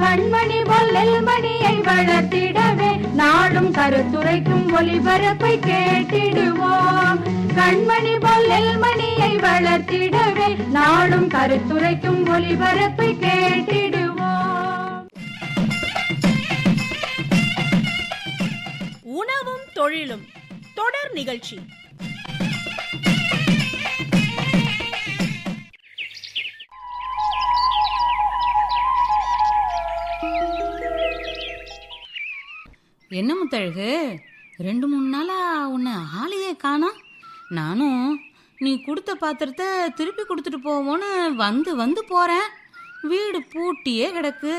கண்மணி பொல்லல் மணியை வளர்த்திடவே நாடும் கருத்துரைக்கும் ஒளிபரப்பை கேட்டிடுவோம். கண்மணி பொல்லல் மணியை வளர்த்திடவே நாடும் கருத்துரைக்கும் ஒளிபரப்பை கேட்டிடுவோம். உணவும் தொழிலும் தொடர் நிகழ்ச்சி. என்ன முத்தழகு? ரெண்டு மூணு நாளா உன்னை ஆளையே காணோம் நானும் நீ கொடுத்த பாத்திரத்தை திருப்பி கொடுத்துட்டு போவோன்னு வந்து வந்து போறேன். வீடு பூட்டியே கிடக்கு.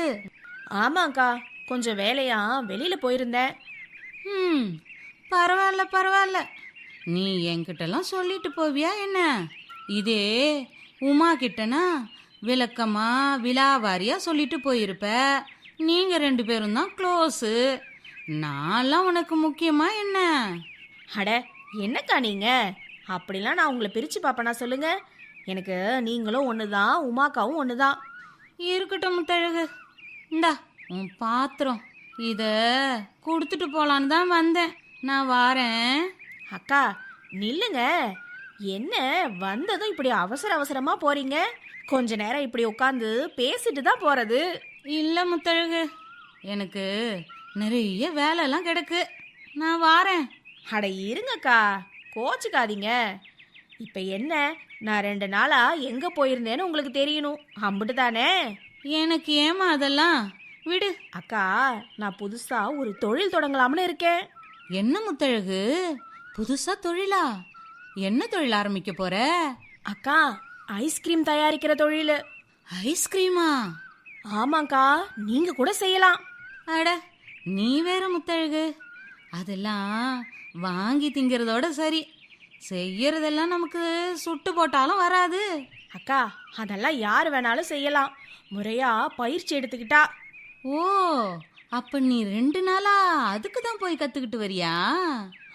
ஆமாக்கா கொஞ்சம் வேலையா? வெளியில போயிருந்தேன். ம் பரவாயில்ல பரவாயில்ல. நீ என்கிட்டலாம் சொல்லிட்டு போவியா என்ன? இதே உமா கிட்டனா விளக்கமா விலாவாரியா சொல்லிட்டு போயிருப்ப. நீங்க ரெண்டு பேரும் தான் க்ளோஸு நான்லாம் உனக்கு முக்கியமா என்ன? அட என்னக்கா நீங்க? அப்படிலாம் நான் உங்களை பிரிச்சு பாப்பனா சொல்லுங்க. எனக்கு நீங்களும் ஒண்ணுதான் உமாக்காவும் ஒண்ணுதான். இருக்கட்டும் முத்தழகு. இந்தா உன் பாத்திரம். இத கொடுத்துட்டு போலான்னு தான் வந்தேன். நான் வாரேன். அக்கா நில்லுங்க. என்ன வந்ததும் இப்படி அவசர அவசரமா போறீங்க? கொஞ்ச நேரம் இப்படி உட்காந்து பேசிட்டு தான் போறது. இல்ல முத்தழகு. எனக்கு நிறைய வேலைலாம் கிடக்கு. நான் வாரேன். அட இருங்கக்கா. கோச்சுக்காதீங்க. இப்ப என்ன? நான் ரெண்டு நாளா எங்க போயிருந்தேன்னு உங்களுக்கு தெரியணும். அம்பிட்டு தானே? எனக்கு ஏமா அதெல்லாம்? விடு. அக்கா நான் புதுசா ஒரு தொழில் தொடங்கலாம்னு இருக்கேன். என்ன முத்தழகு? புதுசா தொழிலா? என்ன தொழில் ஆரம்பிக்க போற? அக்கா ஐஸ்கிரீம் தயாரிக்கிற தொழில். ஐஸ்கிரீமா ஆமாக்கா நீங்க கூட செய்யலாம். அட நீ வேற முத்தழகு. அதெல்லாம் வாங்கி திங்கிறதோட சரி. செய்யறதெல்லாம் நமக்கு சுட்டு போட்டாலும் வராது. அக்கா அதெல்லாம் யார் வேணாலும் செய்யலாம். முறையா பயிற்சி எடுத்துக்கிட்டா. ஓ அப்ப நீ ரெண்டு நாளா அதுக்கு தான் போய் கத்துக்கிட்டு வரியா?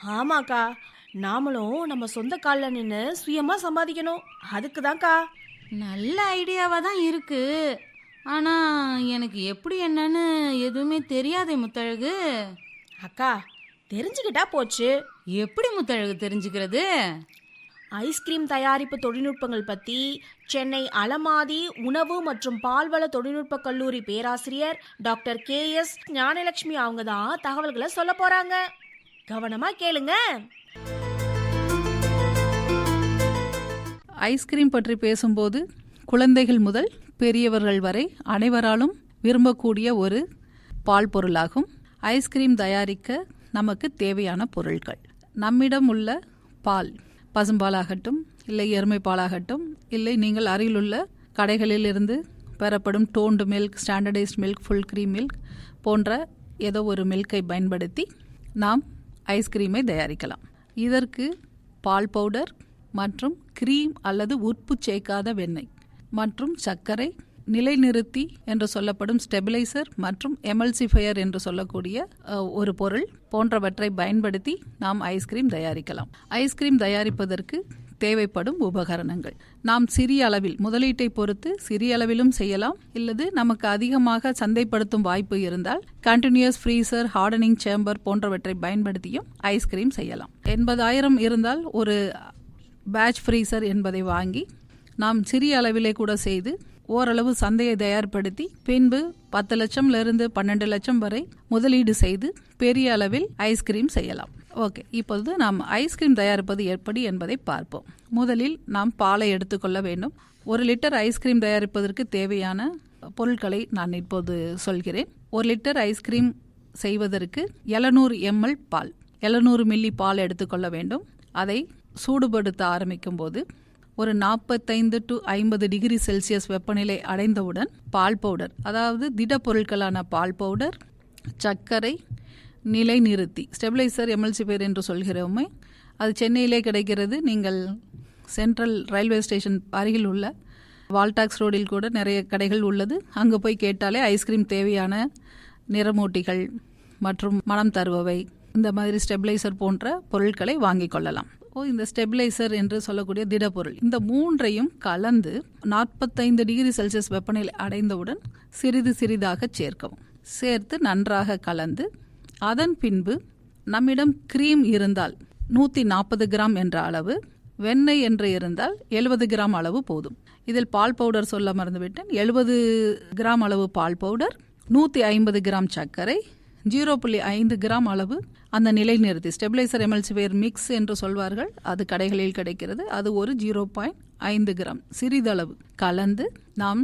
ஆமாக்கா நாமளும் நம்ம சொந்த காலில் நின்று சுயமா சம்பாதிக்கணும். அதுக்கு தான்க்கா நல்ல ஐடியாவா தான் இருக்கு. ஆனா எனக்கு எப்படி என்னன்னு எதுவுமே தெரியாதே முத்தழகு. அக்கா தெரிஞ்சுக்கிட்டா போச்சு. எப்படி முத்தழகு தெரிஞ்சுக்கிறது? ஐஸ்கிரீம் தயாரிப்பு தொழில்நுட்பங்கள் பற்றி சென்னை அலமாதி உணவு மற்றும் பால்வள தொழில்நுட்ப கல்லூரி பேராசிரியர் டாக்டர் கே எஸ் ஞானலட்சுமி அவங்க தான் தகவல்களை சொல்ல போறாங்க. கவனமா கேளுங்க. ஐஸ்கிரீம் பற்றி பேசும்போது குழந்தைகள் முதல் பெரியவர்கள் வரை அனைவராலும் விரும்பக்கூடிய ஒரு பால் பொருளாகும். ஐஸ்கிரீம் தயாரிக்க நமக்கு தேவையான பொருட்கள் நம்மிடம் உள்ள பால் பசும்பாலாகட்டும் இல்லை எருமை பாலாகட்டும் இல்லை நீங்கள் அருகிலுள்ள கடைகளிலிருந்து பெறப்படும் toned milk standardised milk full cream milk போன்ற ஏதோ ஒரு மில்கை பயன்படுத்தி நாம் ஐஸ்கிரீமை தயாரிக்கலாம். இதற்கு பால் பவுடர் மற்றும் கிரீம் அல்லது உப்பு சேர்க்காத வெண்ணெய் மற்றும் சர்க்கரை நிலைநிறுத்தி என்று சொல்லப்படும் ஸ்டெபிலைசர் மற்றும் எமல்சிஃபையர் என்று சொல்லக்கூடிய ஒரு பொருள் போன்றவற்றை பயன்படுத்தி நாம் ஐஸ்கிரீம் தயாரிக்கலாம். ஐஸ்கிரீம் தயாரிப்பதற்கு தேவைப்படும் உபகரணங்கள். நாம் சிறிய அளவில் முதலீட்டை பொறுத்து சிறிய அளவிலும் செய்யலாம். இல்லது நமக்கு அதிகமாக சந்தைப்படுத்தும் வாய்ப்பு இருந்தால் கண்டினியூஸ் ஃப்ரீசர் ஹார்டனிங் சேம்பர் போன்றவற்றை பயன்படுத்தியும் ஐஸ்கிரீம் செய்யலாம். எண்பதாயிரம் இருந்தால் ஒரு பேட்ச் ஃப்ரீசர் என்பதை வாங்கி நாம் சிறிய அளவிலே கூட செய்து ஓரளவு சந்தையை தயார்படுத்தி பின்பு பத்து லட்சம்ல இருந்து பன்னெண்டு லட்சம் வரை முதலீடு செய்து பெரிய அளவில் ஐஸ்கிரீம் செய்யலாம். ஓகே இப்பொழுது நாம் ஐஸ்கிரீம் தயாரிப்பது எப்படி என்பதை பார்ப்போம். முதலில் நாம் பாலை எடுத்துக்கொள்ள வேண்டும். ஒரு லிட்டர் ஐஸ்கிரீம் தயாரிப்பதற்கு தேவையான பொருட்களை நான் இப்போது சொல்கிறேன். ஒரு லிட்டர் ஐஸ்கிரீம் செய்வதற்கு 700 எம்எல் பால் 700 மில்லி பால் எடுத்துக்கொள்ள வேண்டும். அதை சூடுபடுத்த ஆரம்பிக்கும் போது ஒரு நாற்பத்தைந்து டு ஐம்பது டிகிரி செல்சியஸ் வெப்பநிலை அடைந்தவுடன் பால் பவுடர் அதாவது திடப்பொருட்களான பால் பவுடர் சர்க்கரை நிலை நிறுத்தி ஸ்டெபிலைசர் எம்எல்சிபேர் என்று சொல்கிறோமே அது சென்னையிலே கிடைக்கிறது. நீங்கள் சென்ட்ரல் ரயில்வே ஸ்டேஷன் அருகில் உள்ள வால்டாக்ஸ் ரோடில் கூட நிறைய கடைகள் உள்ளது. அங்கே போய் கேட்டாலே ஐஸ்கிரீம் தேவையான நிறமூட்டிகள் மற்றும் மனம் தருபவை. இந்த மாதிரி ஸ்டெபிளைசர் போன்ற பொருட்களை வாங்கிக் கொள்ளலாம். ஓ இந்த ஸ்டெபிலைசர் என்று சொல்லக்கூடிய திடப்பொருள். இந்த மூன்றையும் கலந்து நாற்பத்தைந்து டிகிரி செல்சியஸ் வெப்பநிலை அடைந்தவுடன் சிறிது சிறிதாக சேர்க்கவும். சேர்த்து நன்றாக கலந்து அதன் பின்பு நம்மிடம் கிரீம் இருந்தால் நூற்றி நாற்பது கிராம் என்ற அளவு வெண்ணெய் என்று இருந்தால் எழுபது கிராம் அளவு போதும். இதில் பால் பவுடர் சொல்ல மறந்துவிட்டேன். எழுபது கிராம் அளவு பால் பவுடர் நூற்றி ஐம்பது கிராம் சர்க்கரை ஜீரோ புள்ளி ஐந்து கிராம் அளவு அந்த நிலை நிறுத்தி ஸ்டெபிளைசர் எமல்சிவேர் மிக்ஸ் என்று சொல்வார்கள். அது கடைகளில் கிடைக்கிறது. அது ஒரு ஜீரோ பாயிண்ட் ஐந்து கிராம். சிறிதளவு. கலந்து நாம்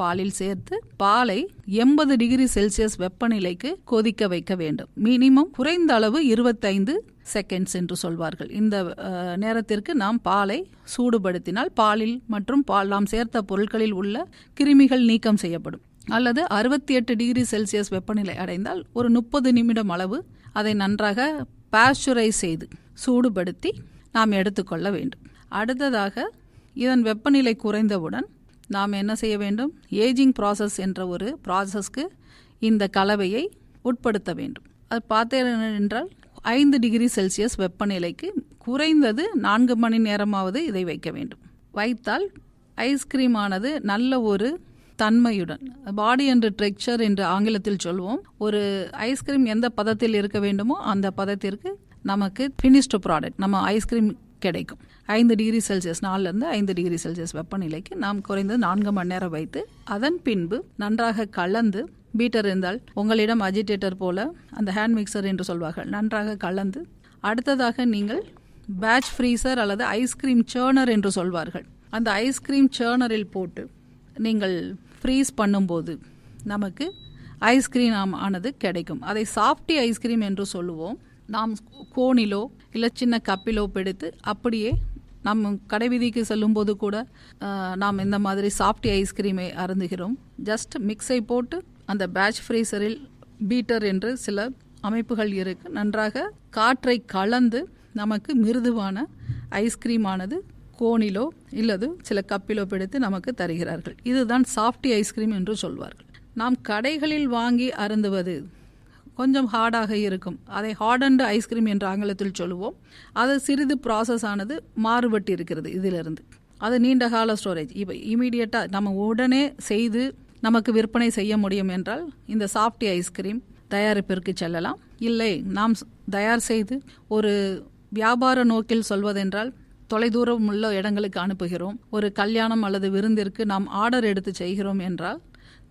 பாலில் சேர்த்து பாலை எண்பது டிகிரி செல்சியஸ் வெப்பநிலைக்கு கொதிக்க வைக்க வேண்டும். மினிமம் குறைந்த அளவு இருபத்தைந்து செகண்ட்ஸ் என்று சொல்வார்கள். இந்த நேரத்திற்கு நாம் பாலை சூடுபடுத்தினால் பாலில் மற்றும் பால் நாம் சேர்த்த பொருட்களில் உள்ள கிருமிகள் நீக்கம் செய்யப்படும். அல்லது அறுபத்தி எட்டு டிகிரி செல்சியஸ் வெப்பநிலை அடைந்தால் ஒரு முப்பது நிமிடம் அளவு அதை நன்றாக பாஸ்சுரைஸ் செய்து சூடுபடுத்தி நாம் எடுத்துக்கொள்ள வேண்டும். அடுத்ததாக இதன் வெப்பநிலை குறைந்தவுடன் நாம் என்ன செய்ய வேண்டும்? ஏஜிங் ப்ராசஸ் என்ற ஒரு ப்ராசஸ்க்கு இந்த கலவையை உட்படுத்த வேண்டும். அது பார்த்தேன் என்றால் ஐந்து டிகிரி செல்சியஸ் வெப்பநிலைக்கு குறைந்தது நான்கு மணி நேரமாவது இதை வைக்க வேண்டும். வைத்தால் ஐஸ்கிரீமானது நல்ல ஒரு தன்மையுடன். பாடி என்ற டெக்ஸ்சர் என்று ஆங்கிலத்தில் சொல்வோம். ஒரு ஐஸ்கிரீம் எந்த பதத்தில் இருக்க வேண்டுமோ அந்த பதத்திற்கு நமக்கு ஃபினிஷ்டு ப்ராடக்ட் நம்ம ஐஸ்கிரீம் கிடைக்கும். ஐந்து டிகிரி செல்சியஸ் நாலுலேருந்து ஐந்து டிகிரி செல்சியஸ் வெப்பநிலைக்கு நாம் குறைந்தது நான்கு மணி நேரம் வைத்து அதன் பின்பு நன்றாக கலந்து பீட்டர் இருந்தால் உங்களிடம் அஜிடேட்டர் போல அந்த ஹேண்ட் மிக்சர் என்று சொல்வார்கள் நன்றாக கலந்து அடுத்ததாக நீங்கள் பேட்ச் ஃப்ரீசர் அல்லது ஐஸ்கிரீம் சேர்னர் என்று சொல்வார்கள். அந்த ஐஸ்கிரீம் சேர்னரில் போட்டு நீங்கள் ஃப்ரீஸ் பண்ணும்போது நமக்கு ஐஸ்கிரீம் ஆனது கிடைக்கும். அதை சாஃப்டி ஐஸ்கிரீம் என்று சொல்லுவோம். நாம் கோனிலோ இல்லை சின்ன கப்பிலோ பிடித்து அப்படியே நம் கடைவீதிக்கு செல்லும்போது கூட நாம் இந்த மாதிரி சாஃப்டி ஐஸ்கிரீமை அருந்துகிறோம். ஜஸ்ட் மிக்ஸை போட்டு அந்த பேட்ச் ஃப்ரீசரில் பீட்டர் என்று சில அமைப்புகள் இருக்கு. நன்றாக காற்றை கலந்து நமக்கு மிருதுவான ஐஸ்கிரீம் கோணிலோ கோனிலோ இல்லது சில கப்பிலோ பிடித்து நமக்கு தருகிறார்கள். இதுதான் சாஃப்டி ஐஸ்கிரீம் என்று சொல்வார்கள். நாம் கடைகளில் வாங்கி அருந்துவது கொஞ்சம் ஹார்டாக இருக்கும். அதை ஹார்டன்டு ஐஸ்கிரீம் என்ற ஆங்கிலத்தில் சொல்லுவோம். அது சிறிது ப்ராசஸ் ஆனது மாறுபட்டு இருக்கிறது இதிலிருந்து. அது நீண்ட கால ஸ்டோரேஜ் இப்போ இமீடியட்டாக நம்ம உடனே செய்து நமக்கு விற்பனை செய்ய முடியும் என்றால் இந்த சாஃப்டி ஐஸ்கிரீம் தயாரிப்பிற்கு செல்லலாம். இல்லை நாம் தயார் செய்து ஒரு வியாபார நோக்கில் சொல்வதென்றால் தொலைதூரம் உள்ள இடங்களுக்கு அனுப்புகிறோம். ஒரு கல்யாணம் அல்லது விருந்திற்கு நாம் ஆர்டர் எடுத்து செய்கிறோம் என்றால்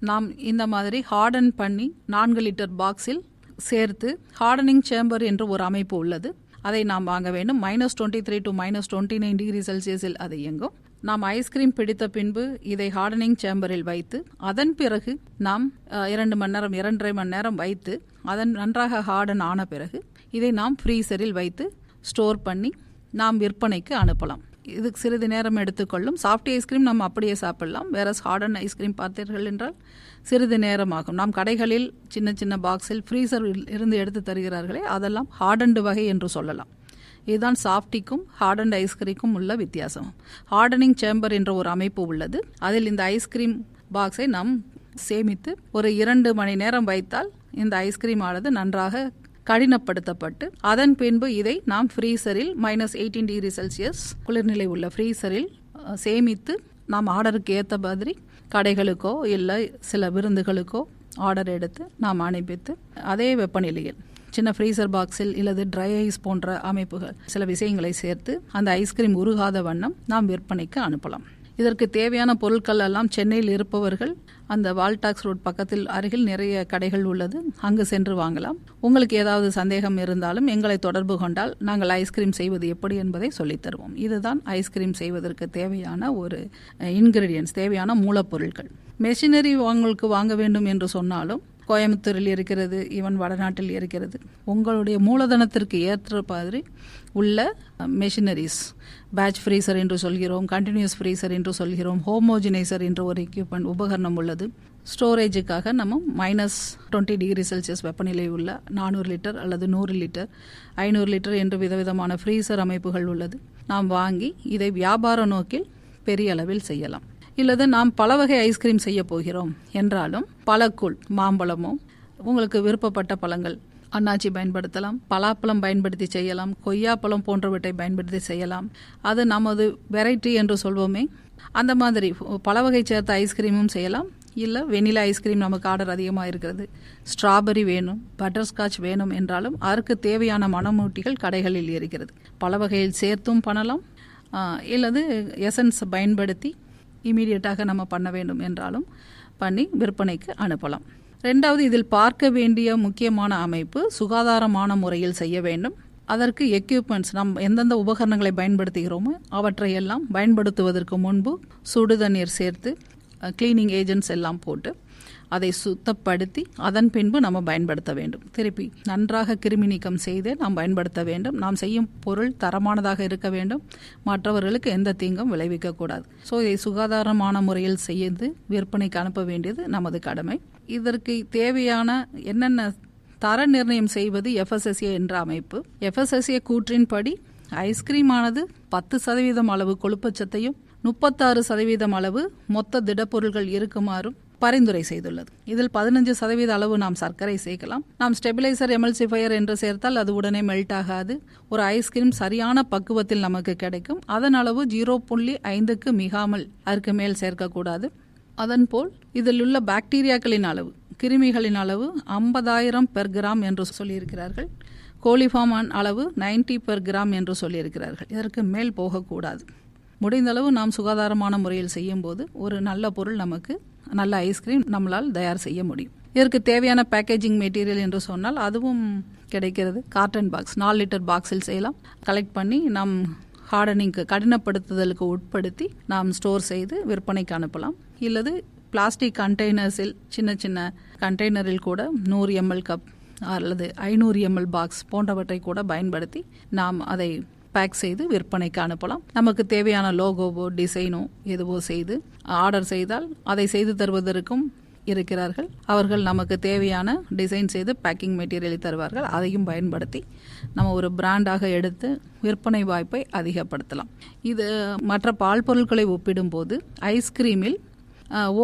நாம் இந்த மாதிரி ஹார்டன் பண்ணி நான்கு லிட்டர் பாக்ஸில் சேர்த்து ஹார்டனிங் சேம்பர் என்று ஒரு அமைப்பு உள்ளது. அதை நாம் வாங்க வேண்டும். Minus twenty three to minus twenty nine degree செல்சியஸில் அது இயங்கும். நாம் ஐஸ்கிரீம் பிடித்த பின்பு இதை ஹார்டனிங் சேம்பரில் வைத்து அதன் பிறகு நாம் இரண்டு மணி நேரம் இரண்டரை மணி நேரம் வைத்து அதன் நன்றாக ஹார்டன் ஆன பிறகு இதை நாம் ஃப்ரீசரில் வைத்து ஸ்டோர் பண்ணி நாம் விற்பனைக்கு அனுப்பலாம். இதுக்கு சிறிது நேரம் எடுத்துக்கொள்ளும். சாஃப்ட் ஐஸ்கிரீம் நம்ம அப்படியே சாப்பிடலாம். வேற ஹார்டன் ஐஸ்கிரீம் பார்த்தீர்கள் என்றால் சிறிது நேரம் ஆகும் நாம் கடைகளில் சின்ன சின்ன பாக்ஸில் ஃப்ரீசர் இருந்து எடுத்து தருகிறார்களே அதெல்லாம் ஹார்டன்டு வகை என்று சொல்லலாம். இதுதான் சாஃப்டிக்கும் ஹார்டன்ட் ஐஸ்கிரீமுக்கும் உள்ள வித்தியாசம். ஹார்டனிங் சேம்பர் என்ற ஒரு அமைப்பு உள்ளது. அதில் இந்த ஐஸ்கிரீம் பாக்ஸை நாம் சேமித்து ஒரு இரண்டு மணி நேரம் வைத்தால் இந்த ஐஸ்கிரீம் ஆனது நன்றாக கடினப்படுத்தப்பட்டு அதன் பின்பு இதை நாம் ஃப்ரீசரில் மைனஸ் எயிட்டீன் டிகிரி செல்சியஸ் குளிர்நிலை உள்ள ஃப்ரீசரில் சேமித்து நாம் ஆர்டருக்கு ஏற்ற மாதிரி கடைகளுக்கோ இல்லை சில விருந்துகளுக்கோ ஆர்டர் எடுத்து நாம் அனுப்பித்து அதே வெப்பநிலையில் சின்ன ஃப்ரீசர் பாக்ஸில் இல்லது ட்ரை ஐஸ் போன்ற அமைப்புகள் சில விஷயங்களை சேர்த்து அந்த ஐஸ்கிரீம் உருகாத வண்ணம் நாம் விற்பனைக்கு அனுப்பலாம். இதற்கு தேவையான பொருட்கள் எல்லாம் சென்னையில் இருப்பவர்கள் அந்த வால்டாக்ஸ் ரோட் பக்கத்தில் அருகில் நிறைய கடைகள் உள்ளது. அங்கு சென்று வாங்கலாம். உங்களுக்கு ஏதாவது சந்தேகம் இருந்தாலும் எங்களை தொடர்பு கொண்டால் நாங்கள் ஐஸ்கிரீம் செய்வது எப்படி என்பதை சொல்லித் தருவோம். இதுதான் ஐஸ்கிரீம் செய்வதற்கு தேவையான ஒரு இன்கிரீடியன்ஸ் தேவையான மூலப்பொருட்கள். மெஷினரி உங்களுக்கு வாங்க வேண்டும் என்று சொன்னாலும் கோயம்புத்தூரில் இருக்கிறது ஈவன் வடநாட்டில் இருக்கிறது உங்களுடைய மூலதனத்திற்கு ஏற்ற மாதிரி உள்ள மெஷினரிஸ் பேட்ச் ஃப்ரீசர் என்று சொல்கிறோம் கண்டினியூஸ் ஃப்ரீசர் என்று சொல்கிறோம் ஹோமோஜினைசர் என்ற ஒரு எக்யூப்மெண்ட் உபகரணம் உள்ளது. ஸ்டோரேஜுக்காக நம்ம மைனஸ் டுவெண்ட்டி டிகிரி செல்சியஸ் வெப்பநிலை உள்ள நானூறு லிட்டர் அல்லது நூறு லிட்டர் ஐநூறு லிட்டர் என்று விதவிதமான ஃப்ரீசர் அமைப்புகள் உள்ளது. நாம் வாங்கி இதை வியாபார நோக்கில் பெரிய அளவில் செய்யலாம். இல்லது நாம் பல வகை ஐஸ்கிரீம் செய்ய போகிறோம். என்றாலும் பழக்கூழ் மாம்பழமோ உங்களுக்கு விருப்பப்பட்ட பழங்கள் அன்னாச்சி பயன்படுத்தலாம் பலாப்பழம் பயன்படுத்தி செய்யலாம் கொய்யாப்பழம் போன்றவற்றை பயன்படுத்தி செய்யலாம். அது நமது வெரைட்டி என்று சொல்வோமே. அந்த மாதிரி பல வகை சேர்த்த ஐஸ்கிரீமும் செய்யலாம். இல்லை வெனிலா ஐஸ்கிரீம் நமக்கு ஆர்டர் அதிகமாக இருக்கிறது. ஸ்ட்ராபெரி வேணும் பட்டர்ஸ்காட்ச் வேணும் என்றாலும் அதற்கு தேவையான மணமூட்டிகள் கடைகளில் இருக்கிறது. பல வகையில் சேர்த்தும் பண்ணலாம். இல்லது எசன்ஸ் பயன்படுத்தி இமீடியட்டாக நம்ம பண்ண வேண்டும் என்றாலும் பண்ணி விற்பனைக்கு அனுப்பலாம். ரெண்டாவது இதில் பார்க்க வேண்டிய முக்கியமான அமைப்பு சுகாதாரமான முறையில் செய்ய வேண்டும். அதற்கு எக்யூப்மெண்ட்ஸ் நம் எந்தெந்த உபகரணங்களை பயன்படுத்துகிறோமோ அவற்றையெல்லாம் பயன்படுத்துவதற்கு முன்பு சுடு தண்ணீர் சேர்த்து கிளீனிங் ஏஜென்ட்ஸ் எல்லாம் போட்டு அதை சுத்தப்படுத்தி அதன் பின்பு நம்ம பயன்படுத்த வேண்டும். திருப்பி நன்றாக கிருமி நீக்கம் செய்து நாம் பயன்படுத்த வேண்டும். நாம் செய்யும் பொருள் தரமானதாக இருக்க வேண்டும். மற்றவர்களுக்கு எந்த தீங்கும் விளைவிக்கக்கூடாது. ஸோ இதை சுகாதாரமான முறையில் செய்து விற்பனைக்கு அனுப்ப வேண்டியது நமது கடமை. இதற்கு தேவையான என்னென்ன தர நிர்ணயம் செய்வது எஃப்எஸ்எஸ்ஏ என்ற அமைப்பு. எஃப்எஸ்எஸ்ஏ கூற்றின்படி ஐஸ்கிரீமானது பத்து சதவீதம் அளவு கொழுப்பச்சத்தையும் முப்பத்தாறு சதவீதம் அளவு மொத்த திடப்பொருள்கள் இருக்குமாறும் பரிந்துரை செய்துள்ளது. இதில் பதினஞ்சு சதவீத அளவு நாம் சர்க்கரை சேர்க்கலாம். நாம் ஸ்டெபிலைசர் எமல்சிஃபையர் என்று சேர்த்தால் அது உடனே மெல்ட் ஆகாது. ஒரு ஐஸ்கிரீம் சரியான பக்குவத்தில் நமக்கு கிடைக்கும். அதன் அளவு ஜீரோ புள்ளி ஐந்துக்கு மிகாமல் அதற்கு மேல் சேர்க்கக்கூடாது. அதன்போல் இதில் உள்ள பாக்டீரியாக்களின் அளவு கிருமிகளின் அளவு ஐம்பதாயிரம் பெர் கிராம் என்று சொல்லியிருக்கிறார்கள். கோலிஃபார்மான் அளவு 90 பெர் கிராம் என்று சொல்லியிருக்கிறார்கள். இதற்கு மேல் போகக்கூடாது. முடிந்தளவு நாம் சுகாதாரமான முறையில் செய்யும்போது ஒரு நல்ல பொருள் நமக்கு நல்ல ஐஸ்கிரீம் நம்மளால் தயார் செய்ய முடியும். இதற்கு தேவையான பேக்கேஜிங் மெட்டீரியல் என்று சொன்னால் அதுவும் கிடைக்கிறது. கார்ட்டன் பாக்ஸ் நாலு லிட்டர் பாக்ஸில் செய்யலாம். கலெக்ட் பண்ணி நாம் ஹார்டனிங்க்கு கடினப்படுத்துதலுக்கு உட்படுத்தி நாம் ஸ்டோர் செய்து விற்பனைக்கு அனுப்பலாம். இல்லது பிளாஸ்டிக் கண்டெய்னர்ஸில் சின்ன சின்ன கண்டெய்னரில் கூட நூறு எம்எல் கப் அல்லது ஐநூறு எம்எல் பாக்ஸ் போன்றவற்றை கூட பயன்படுத்தி நாம் அதை பேக் செய்து விற்பனைக்கு அனுப்பலாம். நமக்கு தேவையான லோகோவோ டிசைனோ எதுவோ செய்து ஆர்டர் செய்தால் அதை செய்து தருவதற்கும் இருக்கிறார்கள். அவர்கள் நமக்கு தேவையான டிசைன் செய்து பேக்கிங் மெட்டீரியலை தருவார்கள். அதையும் பயன்படுத்தி நம்ம ஒரு பிராண்டாக எடுத்து விற்பனை வாய்ப்பை அதிகப்படுத்தலாம். இது மற்ற பால் பொருட்களை ஒப்பிடும்போது ஐஸ்கிரீமில்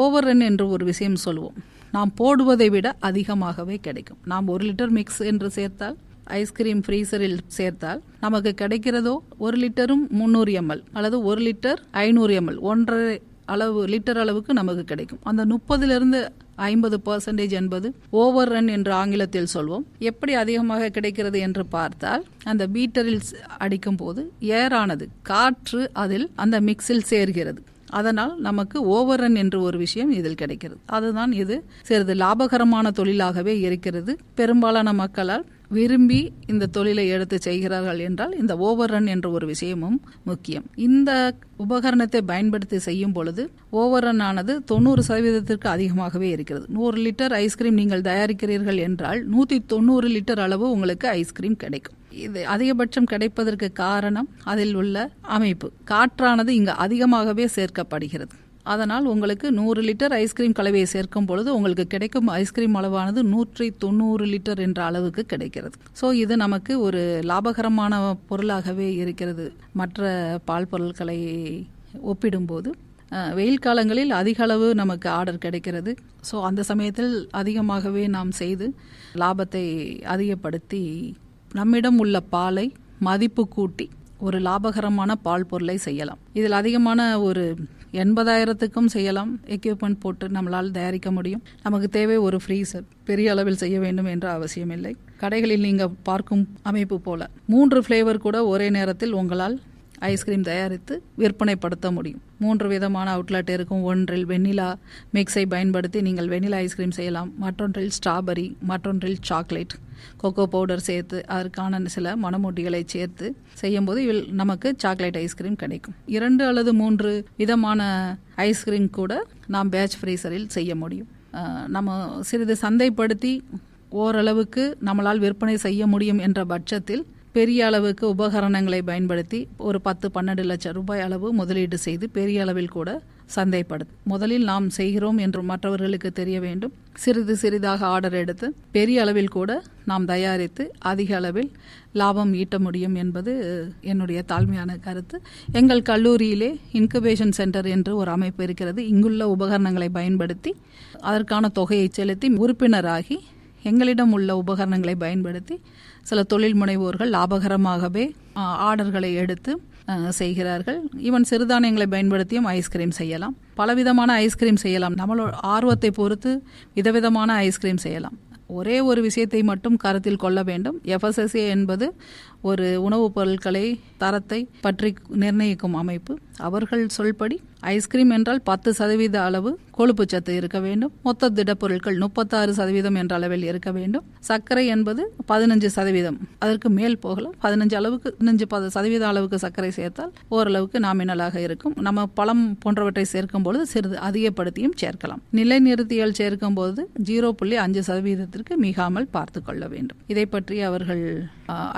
ஓவர் ரன் என்று ஒரு விஷயம் சொல்லுவோம் நாம் போடுவதை விட அதிகமாகவே கிடைக்கும். நாம் ஒரு லிட்டர் மிக்ஸ் என்று சேர்த்தால் ஐஸ்கிரீம் ஃப்ரீசரில் சேர்த்தால் நமக்கு கிடைக்கிறதோ ஒரு லிட்டரும் முந்நூறு எம்எல் அல்லது ஒரு லிட்டர் ஐநூறு எம்எல் ஒன்றரை அளவு லிட்டர் அளவுக்கு நமக்கு கிடைக்கும். அந்த முப்பதிலிருந்து ஐம்பது பர்சன்டேஜ் என்பது ஓவர் ரன் என்று ஆங்கிலத்தில் சொல்வோம். எப்படி அதிகமாக கிடைக்கிறது என்று பார்த்தால் அந்த பீட்டரில் அடிக்கும் போது ஏரானது காற்று அதில் அந்த மிக்ஸில் சேர்கிறது. அதனால் நமக்கு ஓவரன் என்று ஒரு விஷயம் இதில் கிடைக்கிறது. அதுதான் இது. சிறிது லாபகரமான தொழிலாகவே இருக்கிறது. பெரும்பாலான மக்களால் விரும்பி இந்த தொழிலை எடுத்து செய்கிறார்கள் என்றால் இந்த ஓவர் ரன் என்ற ஒரு விஷயமும் முக்கியம். இந்த உபகரணத்தை பயன்படுத்தி செய்யும் பொழுது ஓவர் ரன் ஆனது தொண்ணூறு சதவீதத்திற்கு அதிகமாகவே இருக்கிறது. நூறு லிட்டர் ஐஸ்கிரீம் நீங்கள் தயாரிக்கிறீர்கள் என்றால் நூற்றி தொண்ணூறு லிட்டர் அளவு உங்களுக்கு ஐஸ்கிரீம் கிடைக்கும். இது அதிகபட்சம் கிடைப்பதற்கு காரணம் அதில் உள்ள அமைப்பு. காற்றானது இங்கு அதிகமாகவே சேர்க்கப்படுகிறது. அதனால் உங்களுக்கு நூறு லிட்டர் ஐஸ்கிரீம் கலவையை சேர்க்கும் பொழுது உங்களுக்கு கிடைக்கும் ஐஸ்கிரீம் அளவானது நூற்றி தொண்ணூறு லிட்டர் என்ற அளவுக்கு கிடைக்கிறது. ஸோ இது நமக்கு ஒரு லாபகரமான பொருளாகவே இருக்கிறது. மற்ற பால் பொருட்களை ஒப்பிடும்போது வெயில் காலங்களில் அதிக அளவு நமக்கு ஆர்டர் கிடைக்கிறது. ஸோ அந்த சமயத்தில் அதிகமாகவே நாம் செய்து லாபத்தை அதிகப்படுத்தி நம்மிடம் உள்ள பாலை மதிப்பு கூட்டி ஒரு லாபகரமான பால் பொருளை செய்யலாம். இதில் அதிகமான ஒரு எண்பதாயிரத்துக்கும் செய்யலாம். எக்யூப்மெண்ட் போட்டு நம்மளால் தயாரிக்க முடியும். நமக்கு தேவை ஒரு ஃப்ரீசர் பெரிய அளவில் செய்ய வேண்டும் என்ற அவசியமில்லை கடைகளில் நீங்கள் பார்க்கும் அமைப்பு போல. மூன்று ஃப்ளேவர் கூட ஒரே நேரத்தில் உங்களால் ஐஸ்கிரீம் தயாரித்து விற்பனைப்படுத்த முடியும். மூன்று விதமான அவுட்லெட் இருக்கும். ஒன்றில் வெண்ணிலா மிக்ஸை பயன்படுத்தி நீங்கள் வெண்ணிலா ஐஸ்கிரீம் செய்யலாம். மற்றொன்றில் ஸ்ட்ராபெரி மற்றொன்றில் சாக்லேட் கொக்கோ பவுடர் சேர்த்து அதற்கான சில மணமூட்டிகளை சேர்த்து செய்யும்போது இவில் நமக்கு சாக்லேட் ஐஸ்கிரீம் கிடைக்கும். இரண்டு அல்லது மூன்று விதமான ஐஸ்கிரீம் கூட நாம் பேட்ச் ஃப்ரீசரில் செய்ய முடியும். நம்ம சிறிது சந்தைப்படுத்தி ஓரளவுக்கு நம்மளால் விற்பனை செய்ய முடியும் என்ற பட்சத்தில் பெரிய அளவுக்கு உபகரணங்களை பயன்படுத்தி ஒரு பத்து பன்னெண்டு லட்சம் ரூபாய் அளவு முதலீடு செய்து பெரிய அளவில் கூட சந்தைப்படுது முதலில் நாம் செய்கிறோம் என்று மற்றவர்களுக்கு தெரிய வேண்டும். சிறிது சிறிதாக ஆர்டர் எடுத்து பெரிய அளவில் கூட நாம் தயாரித்து அதிக அளவில் லாபம் ஈட்ட முடியும் என்பது என்னுடைய தாழ்மையான கருத்து. எங்கள் கல்லூரியிலே இன்குபேஷன் சென்டர் என்று ஒரு அமைப்பு இருக்கிறது. இங்குள்ள உபகரணங்களை பயன்படுத்தி அதற்கான தொகையை செலுத்தி உறுப்பினராகி எங்களிடம் உள்ள உபகரணங்களை பயன்படுத்தி சில தொழில் முனைவோர்கள் லாபகரமாகவே ஆர்டர்களை எடுத்து செய்கிறார்கள். ஈவன் சிறுதானியங்களை பயன்படுத்தியும் ஐஸ்கிரீம் செய்யலாம். பலவிதமான ஐஸ்கிரீம் செய்யலாம். நம்மளோட ஆர்வத்தை பொறுத்து விதவிதமான ஐஸ்கிரீம் செய்யலாம். ஒரே ஒரு விஷயத்தை மட்டும் கருத்தில் கொள்ள வேண்டும். எஃப்எஸ்எஸ்ஏ என்பது ஒரு உணவுப் பொருட்களை தரத்தை பற்றி நிர்ணயிக்கும் அமைப்பு. அவர்கள் சொல்படி ஐஸ்கிரீம் என்றால் பத்து சதவீத அளவு கொழுப்பு சத்து இருக்க வேண்டும். மொத்த திடப்பொருட்கள் முப்பத்தாறு சதவீதம் என்ற அளவில் இருக்க வேண்டும். சர்க்கரை என்பது பதினஞ்சு சதவீதம். அதற்கு மேல் போகலாம். பதினஞ்சு அளவுக்கு பதினஞ்சு பத சதவீத அளவுக்கு சர்க்கரை சேர்த்தால் ஓரளவுக்கு நாமினலாக இருக்கும். நம்ம பழம் போன்றவற்றை சேர்க்கும் பொழுது சிறிது அதிகப்படுத்தியும் சேர்க்கலாம். நிலைநிறுத்தியல் சேர்க்கும் போது ஜீரோ புள்ளி அஞ்சு சதவீதத்திற்கு மிகாமல் பார்த்து கொள்ள வேண்டும். இதை பற்றி அவர்கள்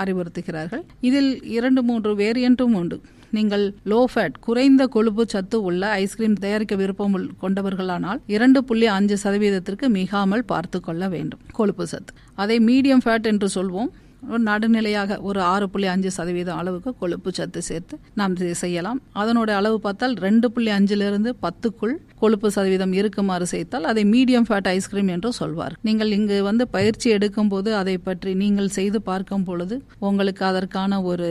அறிவுறுத்துகிறார் இருக்கிறார்கள் இதில் இரண்டு மூன்று வேரியண்ட்டும் உண்டு. நீங்கள் லோ ஃபேட் குறைந்த கொழுப்பு சத்து உள்ள ஐஸ்கிரீம் தயாரிக்க விருப்பம் கொண்டவர்களானால் இரண்டு புள்ளி அஞ்சு சதவீதத்திற்கு மிகாமல் பார்த்து கொள்ள வேண்டும். கொழுப்பு சத்து. அதை மீடியம் ஃபேட் என்று சொல்வோம். ஒரு நடுநிலையாக ஒரு ஆறு புள்ளி அஞ்சு சதவீதம் அளவுக்கு கொழுப்பு சத்து சேர்த்து நாம் செய்யலாம். அதனுடைய அளவு பார்த்தால் ரெண்டு புள்ளி அஞ்சிலிருந்து பத்துக்குள் கொழுப்பு சதவீதம் இருக்குமாறு செய்தால் அதை மீடியம் ஃபேட் ஐஸ்கிரீம் என்று சொல்வார். நீங்கள் இங்கு வந்து பயிற்சி எடுக்கும்போது அதை பற்றி நீங்கள் செய்து பார்க்கும் பொழுது உங்களுக்கு அதற்கான ஒரு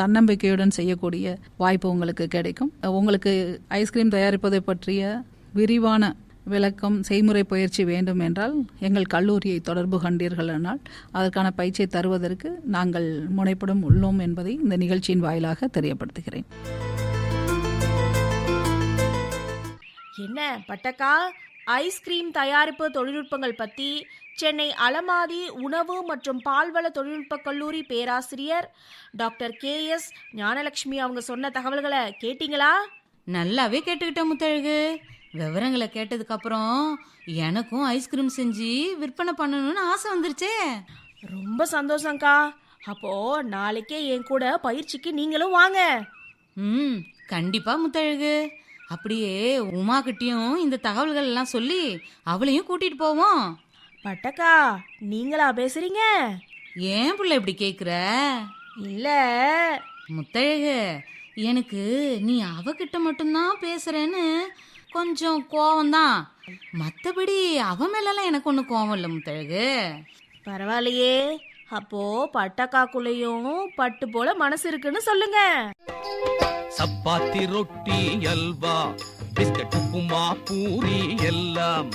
தன்னம்பிக்கையுடன் செய்யக்கூடிய வாய்ப்பு உங்களுக்கு கிடைக்கும். உங்களுக்கு ஐஸ்கிரீம் தயாரிப்பதை பற்றிய விரிவான விளக்கம் செய்முறை பயிற்சி வேண்டும் என்றால் எங்கள் கல்லூரியை தொடர்பு கண்டீர்களானால் அதற்கான பயிற்சியை தருவதற்கு நாங்கள் முனைப்புடன் உள்ளோம் என்பதை இந்த நிகழ்ச்சியின் வாயிலாக தெரியப்படுத்துகிறேன். என்ன பட்டக்கா? ஐஸ்கிரீம் தயாரிப்பு தொழில்நுட்பங்கள் பத்தி சென்னை அலமாதி உணவு மற்றும் பால்வள தொழில்நுட்ப கல்லூரி பேராசிரியர் டாக்டர் கே எஸ் ஞானலட்சுமி அவங்க சொன்ன தகவல்களை கேட்டிங்களா? நல்லாவே கேட்டுக்கிட்டேன் முத்தழகு. விவரங்களை கேட்டதுக்கு அப்புறம் எனக்கும் ஐஸ்கிரீம் செஞ்சு விற்பனை பண்ணணும்னு ஆசை வந்துருச்சே. ரொம்ப சந்தோஷம்க்கா. அப்போ நாளைக்கே என் கூட பயிற்சிக்கு நீங்களும் வாங்க. ம் கண்டிப்பா முத்தழகு. அப்படியே உமா கிட்டயும் இந்த தகவல்கள் எல்லாம் சொல்லி அவளையும் கூட்டிட்டு போவோம். பட்டக்கா நீங்களா பேசுறீங்க? ஏன் புள்ள இப்படி கேக்குற? இல்ல. முத்தழகு எனக்கு நீ அவகிட்ட மட்டும்தான் பேசுறேன்னு கொஞ்சம் கோவம்தான். மத்தபடி அவ மேலலாம் எனக்கு ஒன்றும் கோவம் இல்லை முத்தழகு. பரவாயில்லையே. அப்போ பட்டக்காக்குள்ளேயும் பட்டு போல மனசு இருக்குன்னு சொல்லுங்க. சப்பாத்தி ரொட்டி அல்வா பிஸ்கட் உப்புமா பூரி எல்லாம்.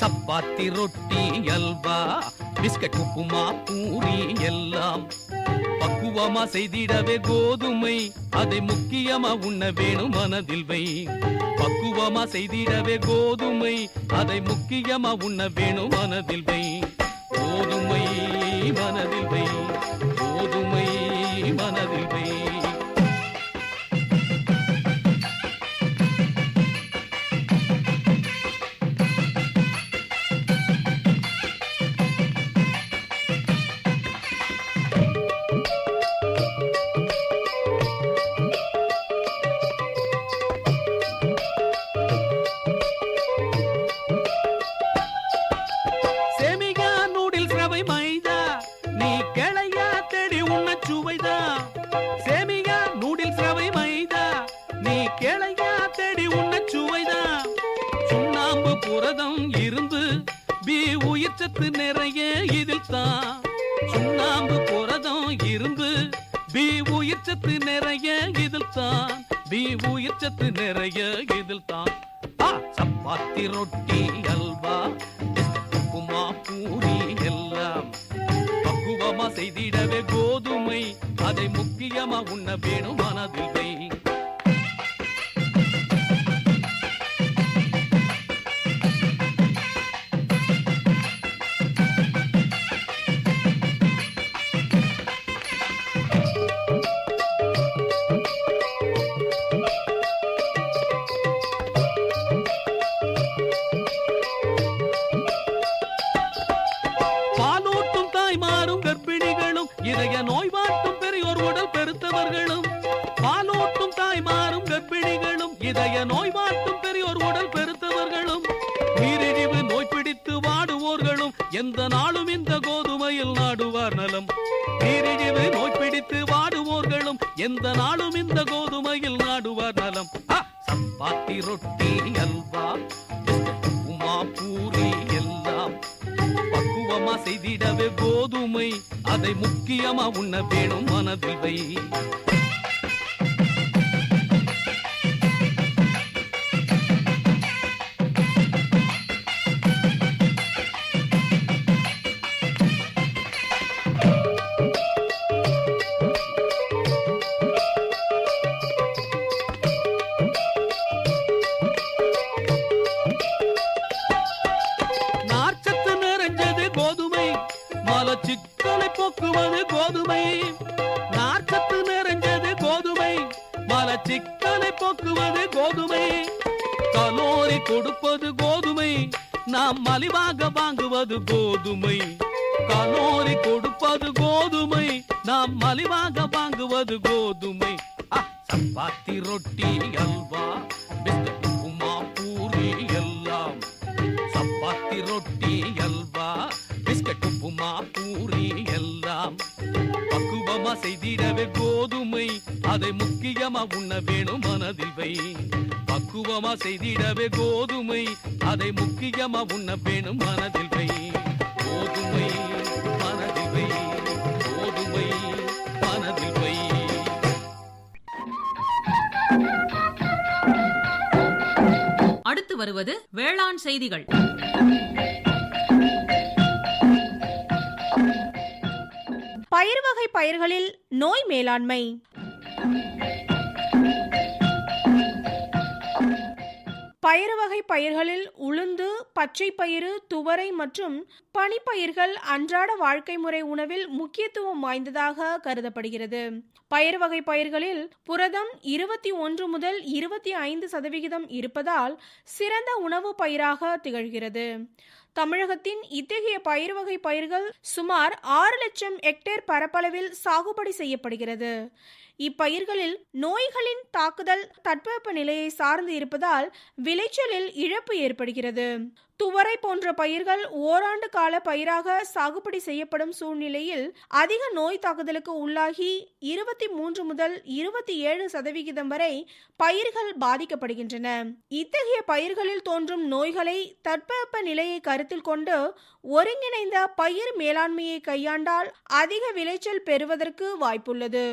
சப்பாத்தி ரொட்டி அல்வா பிஸ்கட் உப்புமா பூரி எல்லாம். பக்குவமா செய்திடவே கோதுமை. அதை முக்கியமா உண்ண வேணும் மனதில் வை. பக்குவமா செய்திடவே கோதுமை. அதை முக்கியமா உண்ண வேணும் மனதில் வை. கோதுமை மனதில் வை. செய்திடவே கோதுமை. அதை முக்கியமா உண்ண வேணும் மனதில் வை. பக்குவமா செய்திடவே கோதுமை. அதை முக்கியமா உண்ண வேணும் மனதில் வை. கோதுமை மனதில் வை. கோதுமை மனதில் வை. அடுத்து வருவது வேளாண் செய்திகள். பயிர் வகை பயிர்களில் நோய் மேலாண்மை. பயிர் வகை பயிர்களில் உளுந்து பச்சை பயிறு துவரை மற்றும் பனிப்பயிர்கள் அன்றாட வாழ்க்கை முறை உணவில் முக்கியத்துவம் வாய்ந்ததாக கருதப்படுகிறது. பயிர் வகை பயிர்களில் புரதம் இருபத்தி ஒன்று முதல் இருபத்தி ஐந்து சதவிகிதம் இருப்பதால் சிறந்த உணவு பயிராக திகழ்கிறது. தமிழகத்தின் இத்தகைய பயிர் வகை பயிர்கள் சுமார் ஆறு லட்சம் ஹெக்டேர் பரப்பளவில் சாகுபடி செய்யப்படுகிறது. இப்பயிர்களில் நோய்களின் தாக்குதல் தட்பவெப்ப நிலையை சார்ந்து இருப்பதால் விளைச்சலில் இழப்பு ஏற்படுகிறது. துவரை போன்ற பயிர்கள் ஓராண்டு கால பயிராக சாகுபடி செய்யப்படும் சூழ்நிலையில் அதிக நோய் தாக்குதலுக்கு உள்ளாகி இருபத்தி மூன்று முதல் இருபத்தி ஏழு சதவிகிதம் வரை பயிர்கள் பாதிக்கப்படுகின்றன. இத்தகைய பயிர்களில் தோன்றும் நோய்களை தட்பவெப்ப நிலையை கருத்தில் கொண்டு ஒருங்கிணைந்த பயிர் மேலாண்மையை கையாண்டால் அதிக விளைச்சல் பெறுவதற்கு வாய்ப்புள்ளது.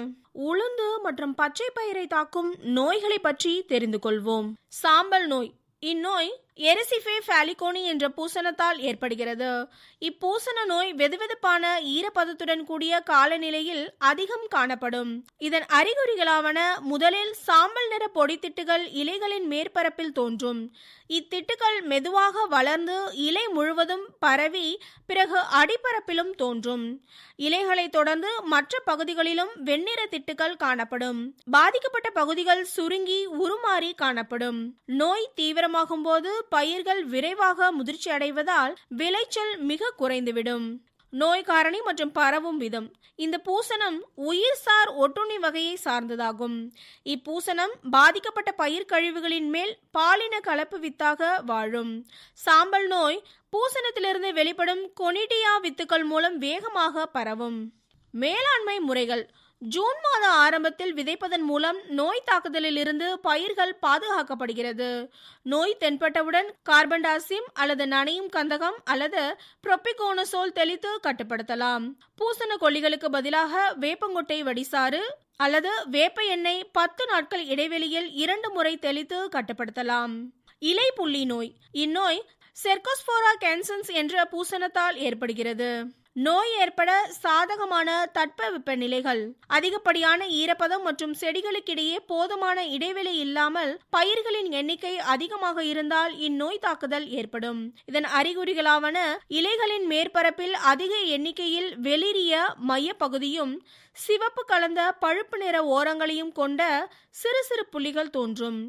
உளுந்து மற்றும் பச்சை பயிரை தாக்கும் நோய்களை பற்றி தெரிந்து கொள்வோம். சாம்பல் நோய். இந்நோய் எரிசிஃபே ஃபாலிகோனி என்ற பூசணத்தால் ஏற்படுகிறது. இப்பூசண நோய் வெதுவெதுப்பான ஈரப்பதத்துடன் கூடிய காலநிலையில் அதிகம் காணப்படும். இதன் அறிகுறிகளாவன முதலில் சாம்பல் நிற பொடித்திட்டுகள் இலைகளின் மேற்பரப்பில் தோன்றும். இத்திட்டுகள் மெதுவாக வளர்ந்து இலை முழுவதும் பரவி பிறகு அடிப்பரப்பிலும் தோன்றும். இலைகளை தொடர்ந்து மற்ற பகுதிகளிலும் வெண்ணிற திட்டுகள் காணப்படும். பாதிக்கப்பட்ட பகுதிகள் சுருங்கி உருமாறி காணப்படும். நோய் தீவிரமாகும் போது பயிர்கள் விரைவாக முதிர்ச்சி அடைவதால் விளைச்சல் மிக குறைந்துவிடும். நோய் காரணி மற்றும் பரவும் விதம். இந்த பூசணம் உயிர்சார் ஒட்டுண்ணி வகையை சார்ந்ததாகும். இப்பூசணம் பாதிக்கப்பட்ட பயிர் கழிவுகளின் மேல் பாலின கலப்பு வித்தாக வாழும். சாம்பல் நோய் பூசணத்திலிருந்து வெளிப்படும் கொனிடியா வித்துக்கள் மூலம் வேகமாக பரவும். மேலாண்மை முறைகள். ஜூன் மாத ஆரம்பத்தில் விதைப்பதன் மூலம் நோய் தாக்குதலில் இருந்து பயிர்கள் பாதுகாக்கப்படுகிறது. நோய் தென்பட்டவுடன் கார்பன்டாசிம் அல்லது நனையும் கந்தகம் அல்லது புரொப்பிகோனசோல் தெளித்து கட்டுப்படுத்தலாம். பூசண கொல்லிகளுக்கு பதிலாக வேப்பங்கொட்டை வடிசாறு அல்லது வேப்ப எண்ணெய் பத்து நாட்கள் இடைவெளியில் இரண்டு முறை தெளித்து கட்டுப்படுத்தலாம். இலை புள்ளி நோய். இந்நோய் செர்கோஸ்போரா கேன்சன்ஸ் என்ற பூசணத்தால் ஏற்படுகிறது. நோய் ஏற்பட சாதகமான தட்பவெப்ப நிலைகள் அதிகப்படியான ஈரப்பதம் மற்றும் செடிகளுக்கிடையே போதுமான இடைவெளி இல்லாமல் பயிர்களின் எண்ணிக்கை அதிகமாக இருந்தால் இந்நோய் தாக்குதல் ஏற்படும். இதன் அறிகுறிகளாவன இலைகளின் மேற்பரப்பில் அதிக எண்ணிக்கையில் வெளிரிய மையப்பகுதியும் சிவப்பு கலந்த பழுப்பு நிற ஓரங்களையும் கொண்ட சிறு சிறு புள்ளிகள் தோன்றும்.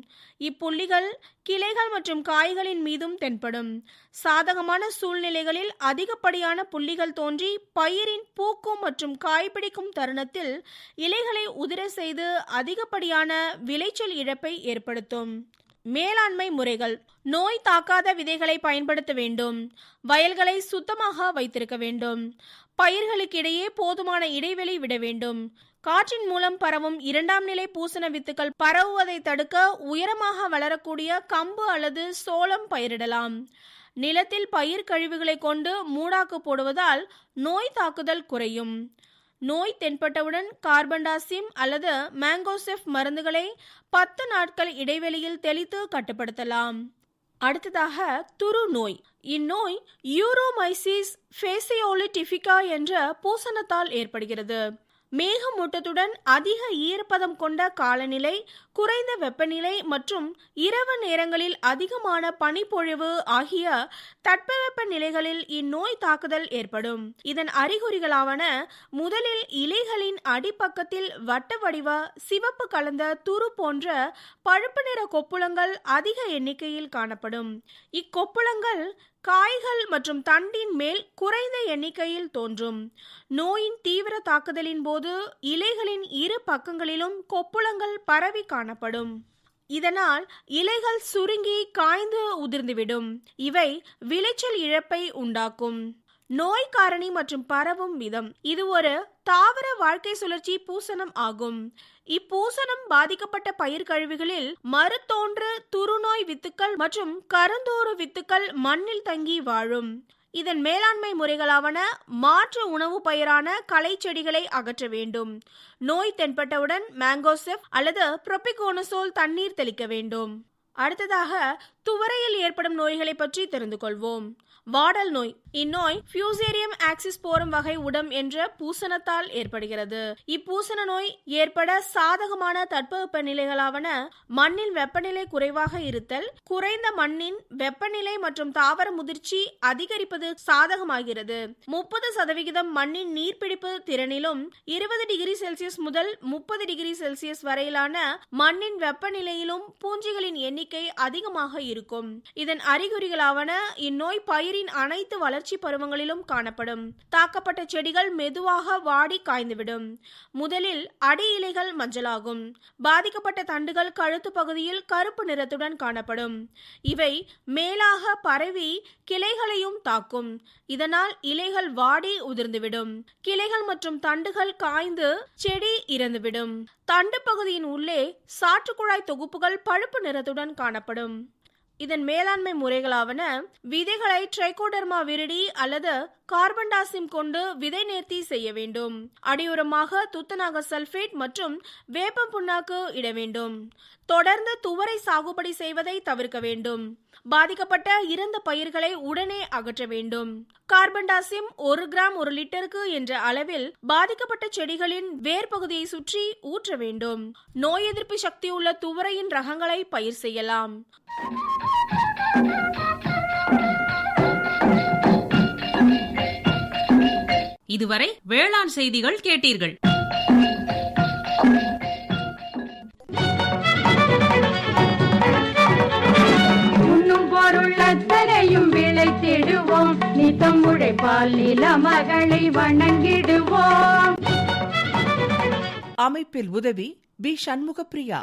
இப்புள்ளிகள் கிளைகள் மற்றும் காய்களின் மீதும் தென்படும். சாதகமான சூழ்நிலைகளில் அதிகப்படியான புள்ளிகள் தோன்றி பயிரின் பூக்கும் மற்றும் காய்பிடிக்கும் தருணத்தில் இலைகளை உதிர செய்து அதிகப்படியான விளைச்சல் இழப்பை ஏற்படுத்தும். மேலாண்மை முறைகள் நோய் தாக்காத விதைகளை பயன்படுத்த வேண்டும் வயல்களை சுத்தமாக வைத்திருக்க வேண்டும் பயிர்களுக்கிடையே போதுமான இடைவெளி விட வேண்டும். காற்றின் மூலம் பரவும் இரண்டாம் நிலை பூசண வித்துக்கள் பரவுவதை தடுக்க உயரமாக வளரக்கூடிய கம்பு அல்லது சோளம் பயிரிடலாம். நிலத்தில் பயிர் கழிவுகளை கொண்டு மூடாக்கு போடுவதால் நோய் தாக்குதல் குறையும். நோய் தென்பட்டவுடன் கார்பன்டாசிம் அல்லது மேங்கோசெஃப் மருந்துகளை பத்து நாட்கள் இடைவெளியில் தெளித்து கட்டுப்படுத்தலாம். அடுத்ததாக துரு நோய். இந்நோய் யூரோமைசிஸ் ஃபேசியோலிட்டிஃபிகா என்ற பூசணத்தால் ஏற்படுகிறது. மேகமூட்டத்துடன் அதிக ஈரப்பதம் கொண்ட காலநிலை குறைந்த வெப்பநிலை மற்றும் இரவு நேரங்களில் அதிகமான பனிப்பொழிவு ஆகிய தட்பவெப்ப நிலைகளில் இந்நோய் தாக்குதல் ஏற்படும். இதன் அறிகுறிகளாவன முதலில் இலைகளின் அடிப்பக்கத்தில் வட்ட வடிவ சிவப்பு கலந்த துரு போன்ற பழுப்பு நிற கொப்புளங்கள் அதிக எண்ணிக்கையில் காணப்படும். இக்கொப்புளங்கள் காய்கள் மற்றும் தண்டின் மேல் குறைந்த எண்ணிக்கையில் தோன்றும். நோயின் தீவிர தாக்குதலின் போது இலைகளின் இரு பக்கங்களிலும் கொப்புளங்கள் பரவி காண காணப்படும். இதனால் இலைகள் சுருங்கி காய்ந்து உதிர்ந்துவிடும். இவை விளைச்சல் இழப்பை உண்டாக்கும். நோய் காரணி மற்றும் பரவும் விதம். இது ஒரு தாவர வாழ்க்கை சுழற்சி பூசணம் ஆகும். இப்பூசணம் பாதிக்கப்பட்ட பயிர் கழிவுகளில் மறுத்தோன்று துருநோய் வித்துக்கள் மற்றும் கருந்தோறு வித்துக்கள் மண்ணில் தங்கி வாழும். இதன் மேலாண்மை முறைகளாவன மாற்று உணவு பயிரான களை செடிகளை அகற்ற வேண்டும். நோய் தென்பட்டவுடன் மேங்கோசெஃப் அல்லது புரோபிகோனசோல் தண்ணீர் தெளிக்க வேண்டும். அடுத்ததாக துவரையில் ஏற்படும் நோய்களை பற்றி தெரிந்து கொள்வோம் வாடல் நோய் இந்நோய் ஃபியூசேரியம் ஆக்சிஸ் போரும் வகை உடம் என்ற பூசணத்தால் ஏற்படுகிறது. இப்பூசண நோய் ஏற்பட சாதகமான தட்பவெப்ப நிலைகளாவன மண்ணின் வெப்பநிலை குறைவாக இருத்தல் குறைந்த மண்ணின் வெப்பநிலை மற்றும் தாவர முதிர்ச்சி அதிகரிப்பது சாதகமாகிறது. முப்பது சதவிகிதம் மண்ணின் நீர்பிடிப்பு திறனிலும் இருபது டிகிரி செல்சியஸ் முதல் முப்பது டிகிரி செல்சியஸ் வரையிலான மண்ணின் வெப்பநிலையிலும் பூஞ்சிகளின் எண்ணிக்கை அதிகமாக இருக்கும். இதன் அறிகுறிகளாவன இந்நோய் பயிரின் அனைத்து வளர்ச்சி பருவங்களிலும் காணப்படும். தாக்கப்பட்ட செடிகள் மெதுவாக வாடி காய்ந்துவிடும். முதலில் அடி இலைகள் மஞ்சளாகும். பாதிக்கப்பட்ட தண்டுகள் கழுத்து பகுதியில் கருப்பு நிறத்துடன் காணப்படும். இவை மேலாக பரவி கிளைகளையும் தாக்கும். இதனால் இலைகள் வாடி உதிர்ந்துவிடும். கிளைகள் மற்றும் தண்டுகள் காய்ந்து செடி இறந்துவிடும். தண்டு பகுதியின் உள்ளே சாற்றுக்குழாய் தொகுப்புகள் பழுப்பு நிறத்துடன் காணப்படும். இதன் மேலாண்மை முறைகளாவன விதைகளை ட்ரைகோடர்மா விரிடி அல்லது கார்பன்டாசிம் கொண்டு விதை நேர்த்தி செய்ய வேண்டும். அடியுரமாக துத்தநாக சல்பேட் மற்றும் வேப்பம் புண்ணாக்கு இட வேண்டும். தொடர்ந்து துவரை சாகுபடி செய்வதை தவிர்க்க வேண்டும். பாதிக்கப்பட்ட இறந்த பயிர்களை உடனே அகற்ற வேண்டும். கார்பன்டாசிம் ஒரு கிராம் ஒரு லிட்டருக்கு என்ற அளவில் பாதிக்கப்பட்ட செடிகளின் வேர் பகுதியை சுற்றி ஊற்ற வேண்டும். நோய் எதிர்ப்பு சக்தியுள்ள துவரையின் ரகங்களை பயிர் செய்யலாம். இதுவரை வேளாண் செய்திகள் கேட்டீர்கள். உண்ணும் பொருள் அத்தனையும் விளைத்திடுவோம் நித்தம் உழைப்பால் நில மகளை வணங்கிடுவோம். அமைப்பில் உதவி பி சண்முகப்பிரியா.